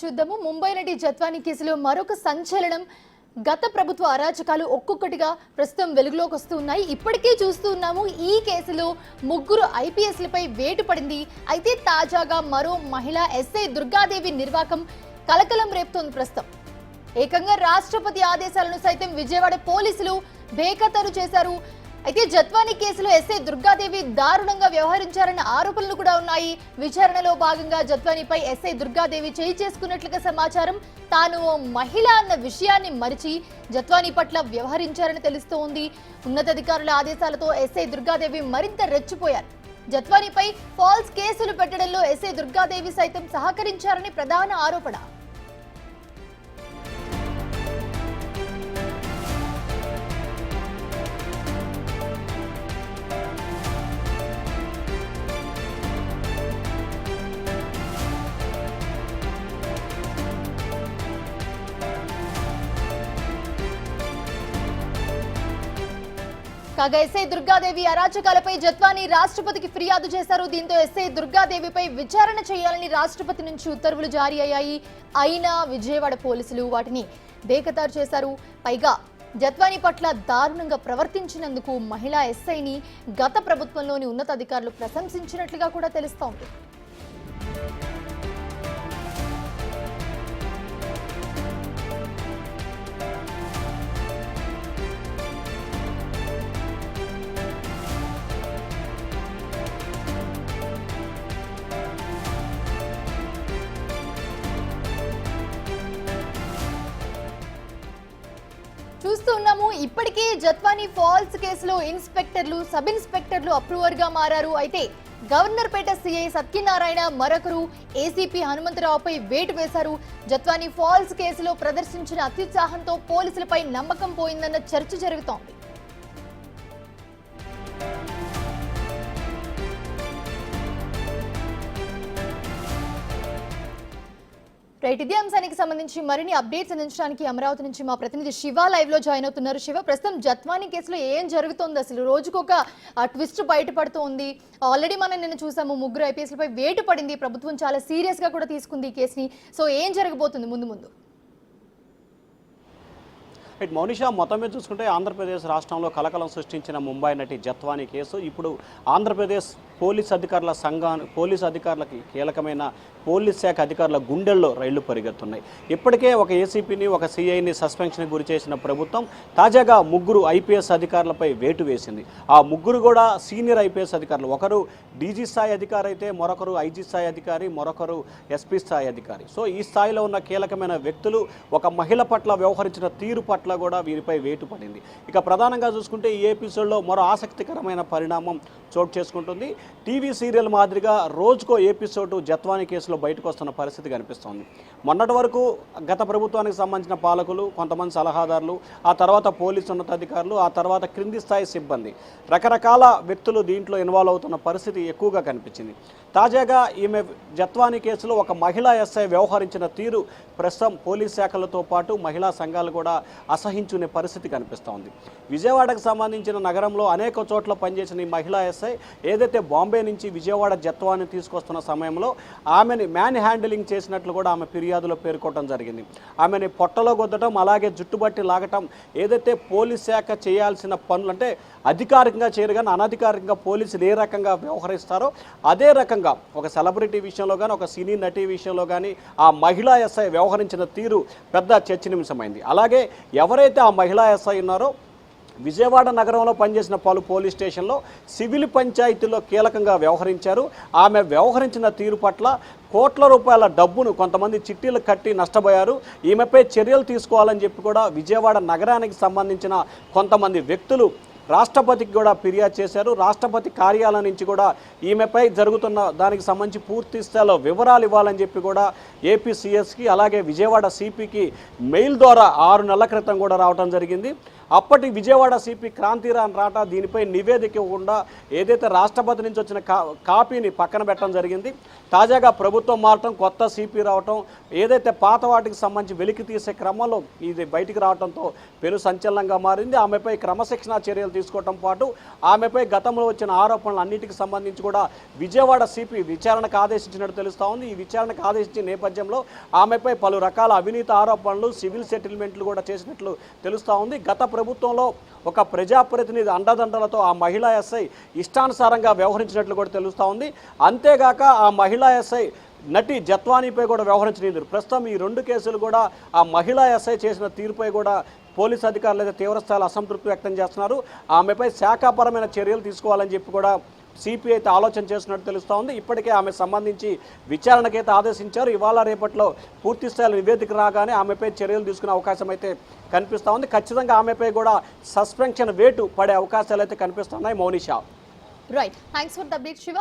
చూద్దాము. ముంబై నటి జత్వానీ కేసులో మరొక సంచలనం. గత ప్రభుత్వ అరాచకాలు ఒక్కొక్కటిగా ప్రస్తుతం వెలుగులోకి వస్తున్నాయి. ఇప్పటికే చూస్తూ ఉన్నాము ఈ కేసులో ముగ్గురు ఐపీఎస్లపై వేటు పడింది. అయితే తాజాగా మరో మహిళ ఎస్ఐ దుర్గాదేవి నిర్వాకం కలకలం రేపుతోంది ప్రస్తుతం. ఏకంగా రాష్ట్రపతి ఆదేశాలను సైతం విజయవాడ పోలీసులు బేఖతరు చేశారు. అయితే జత్వానీ కేసులో ఎస్ఐ దుర్గాదేవి దారుణంగా వ్యవహరించారన్న ఆరోపణలు కూడా ఉన్నాయి. విచారణలో భాగంగా జత్వానీపై ఎస్ఐ దుర్గాదేవి చేయి చేసుకున్నట్లుగా సమాచారం. తాను ఓ మహిళ అన్న విషయాన్ని మరిచి జత్వానీ పట్ల వ్యవహరించారని తెలుస్తోంది. ఉన్నతాధికారుల ఆదేశాలతో ఎస్ఐ దుర్గాదేవి మరింత రెచ్చిపోయారు. జత్వానీపై ఫాల్స్ కేసులు పెట్టడంలో ఎస్ఐ దుర్గాదేవి సైతం సహకరించారని ప్రధాన ఆరోపణ. కాగా ఎస్ఐ దుర్గాదేవి అరాచకాలపై జత్వానీ రాష్ట్రపతికి ఫిర్యాదు చేశారు. దీంతో ఎస్ఐ దుర్గాదేవిపై విచారణ చేయాలని రాష్ట్రపతి నుంచి ఉత్తర్వులు జారీ అయ్యాయి. అయినా విజయవాడ పోలీసులు వాటిని బేఖతారు చేశారు. పైగా జత్వాని పట్ల దారుణంగా ప్రవర్తించినందుకు మహిళా ఎస్ఐని గత ప్రభుత్వంలోని ఉన్నతాధికారులు ప్రశంసించినట్లుగా కూడా తెలుస్తోంది. చూస్తూ ఉన్నాము. ఇప్పటికే జత్వానీ ఫాల్స్ కేసులో ఇన్స్పెక్టర్లు సబ్ ఇన్స్పెక్టర్లు అప్రూవర్గా మారారు. అయితే గవర్నర్ పేట సిఐ సత్యనారాయణ మరొకరు ఏసీపీ హనుమంతరావుపై వేటు వేశారు. జత్వానీ ఫాల్స్ కేసులో ప్రదర్శించిన అత్యుత్సాహంతో పోలీసులపై నమ్మకం పోయిందన్న చర్చ జరుగుతోంది. రైట్ ఇదే అంశానికి సంబంధించి మరిన్ని అప్డేట్స్ అందించడానికి అమరావతి నుంచి మా ప్రతినిధి శివ లైవ్లో జాయిన్ అవుతున్నారు. శివ ప్రస్తుతం జత్వానీ కేసులో ఏం జరుగుతోంది? అసలు రోజుకొక ట్విస్ట్ బయటపడుతోంది. ఆల్రెడీ మనం నిన్న చూసాము ముగ్గురు ఐపీఎస్లపై వేటు పడింది. ప్రభుత్వం చాలా సీరియస్గా కూడా తీసుకుంది ఈ కేసుని. సో ఏం జరగబోతుంది ముందు ముందు? ఇట్ మౌనిషా మొత్తం మీద చూసుకుంటే ఆంధ్రప్రదేశ్ రాష్ట్రంలో కలకలం సృష్టించిన ముంబై నటి జత్వానీ కేసు. ఇప్పుడు ఆంధ్రప్రదేశ్ పోలీస్ అధికారుల సంఘా పోలీస్ అధికారులకి కీలకమైన పోలీస్ శాఖ అధికారుల గుండెల్లో రైళ్ళు పరిగెత్తున్నాయి. ఇప్పటికే ఒక ఏసీపీని ఒక సిఐని సస్పెన్షన్ గురి చేసిన ప్రభుత్వం తాజాగా ముగ్గురు ఐపీఎస్ అధికారులపై వేటు వేసింది. ఆ ముగ్గురు కూడా సీనియర్ ఐపీఎస్ అధికారులు. ఒకరు డీజీ స్థాయి అధికారి అయితే మరొకరు ఐజీ స్థాయి అధికారి మరొకరు ఎస్పీ స్థాయి అధికారి. సో ఈ స్థాయిలో ఉన్న కీలకమైన వ్యక్తులు ఒక మహిళ పట్ల వ్యవహరించిన తీరు పట్ల కూడా వీరిపై వేటు పడింది. ఇక ప్రధానంగా చూసుకుంటే ఈ ఎపిసోడ్లో మరో ఆసక్తికరమైన పరిణామం చోటు చేసుకుంటుంది. టీవీ సీరియల్ మాదిరిగా రోజుకో ఎపిసోడ్ జత్వానీ కేసులో బయటకు వస్తున్న పరిస్థితి కనిపిస్తోంది. మొన్నటి వరకు గత ప్రభుత్వానికి సంబంధించిన పాలకులు కొంతమంది సలహాదారులు ఆ తర్వాత పోలీసు ఉన్నతాధికారులు ఆ తర్వాత క్రింది స్థాయి సిబ్బంది రకరకాల వ్యక్తులు దీంట్లో ఇన్వాల్వ్ అవుతున్న పరిస్థితి ఎక్కువగా కనిపించింది. తాజాగా ఈమె జత్వానీ కేసులో ఒక మహిళా ఎస్ఐ వ్యవహరించిన తీరు ప్రస్తుతం పోలీస్ శాఖలతో పాటు మహిళా సంఘాలు కూడా అసహించుకునే పరిస్థితి కనిపిస్తోంది. విజయవాడకు సంబంధించిన నగరంలో అనేక చోట్ల పనిచేసిన ఈ మహిళా ఎస్ఐ ఏదైతే బాంబే నుంచి విజయవాడ జత్వాన్ని తీసుకొస్తున్న సమయంలో ఆమెని మ్యాన్ హ్యాండిలింగ్ చేసినట్లు కూడా ఆమె ఫిర్యాదులో పేర్కొనడం జరిగింది. ఆమెని పొట్టలో గొద్దటం అలాగే జుట్టుబట్టి లాగటం ఏదైతే పోలీస్ శాఖ చేయాల్సిన పనులు అంటే అధికారికంగా చేయరు కానీ అనధికారికంగా పోలీసులు ఏ రకంగా వ్యవహరిస్తారో అదే రకంగా ఒక సెలబ్రిటీ విషయంలో కానీ ఒక సినీ నటి విషయంలో కానీ ఆ మహిళా ఎస్ఐ వ్యవహరించిన తీరు పెద్ద చర్చనీయాంశమైంది. అలాగే ఎవరైతే ఆ మహిళా ఎస్ఐ ఉన్నారో విజయవాడ నగరంలో పనిచేసిన పలు పోలీస్ స్టేషన్లో సివిల్ పంచాయతీలో కీలకంగా వ్యవహరించారు. ఆమె వ్యవహరించిన తీరు పట్ల కోట్ల రూపాయల డబ్బును కొంతమంది చిట్టీలు కట్టి నష్టపోయారు. ఈమెపై చర్యలు తీసుకోవాలని చెప్పి కూడా విజయవాడ నగరానికి సంబంధించిన కొంతమంది వ్యక్తులు రాష్ట్రపతికి కూడా ఫిర్యాదు చేశారు. రాష్ట్రపతి కార్యాలయం నుంచి కూడా ఈమెపై జరుగుతున్న దానికి సంబంధించి పూర్తి స్థాయిలో వివరాలు ఇవ్వాలని చెప్పి కూడా ఏపీసీఎస్కి అలాగే విజయవాడ సిపికి మెయిల్ ద్వారా ఆరు నెలల క్రితం కూడా రావడం జరిగింది. అప్పటి విజయవాడ సిపి క్రాంతిరాన్ రాటా దీనిపై నివేదిక ఇవ్వకుండా ఏదైతే రాష్ట్రపతి నుంచి వచ్చిన కా కాపీని పక్కన పెట్టడం జరిగింది. తాజాగా ప్రభుత్వం మారటం కొత్త సిపి రావటం ఏదైతే పాత వాటికి సంబంధించి వెలికి తీసే క్రమంలో ఇది బయటికి రావడంతో పెను సంచలనంగా మారింది. ఆమెపై క్రమశిక్షణా చర్యలు తీసుకోవటం పాటు ఆమెపై గతంలో వచ్చిన ఆరోపణలు అన్నిటికి సంబంధించి కూడా విజయవాడ సిపి విచారణకు ఆదేశించినట్టు తెలుస్తూ ఉంది. ఈ విచారణకు ఆదేశించిన నేపథ్యంలో ఆమెపై పలు రకాల అవినీతి ఆరోపణలు సివిల్ సెటిల్మెంట్లు కూడా చేసినట్లు తెలుస్తూ ఉంది. గత ప్రభుత్వంలో ఒక ప్రజాప్రతినిధి అండదండలతో ఆ మహిళా ఎస్ఐ ఇష్టానుసారంగా వ్యవహరించినట్లు కూడా తెలుస్తూ ఉంది. అంతేగాక ఆ మహిళా ఎస్ఐ నటి జత్వానీపై కూడా వ్యవహరించలేదు. ప్రస్తుతం ఈ రెండు కేసులు కూడా ఆ మహిళా ఎస్ఐ చేసిన తీరుపై కూడా పోలీస్ అధికారులు అయితే తీవ్రస్థాయిలో అసంతృప్తి వ్యక్తం చేస్తున్నారు. ఆమెపై శాఖాపరమైన చర్యలు తీసుకోవాలని చెప్పి కూడా సిపిఐ అయితే ఆలోచన చేస్తున్నట్టు తెలుస్తూ ఉంది ఇప్పటికే ఆమె సంబంధించి విచారణకైతే ఆదేశించారు. ఇవాళ రేపట్లో పూర్తి స్థాయిలో నివేదిక రాగానే ఆమెపై చర్యలు తీసుకునే అవకాశం అయితే కనిపిస్తూ ఉంది ఖచ్చితంగా ఆమెపై కూడా సస్పెన్షన్ వేటు పడే అవకాశాలు అయితే కనిపిస్తున్నాయి. Mounisha. Right thanks for the Shiva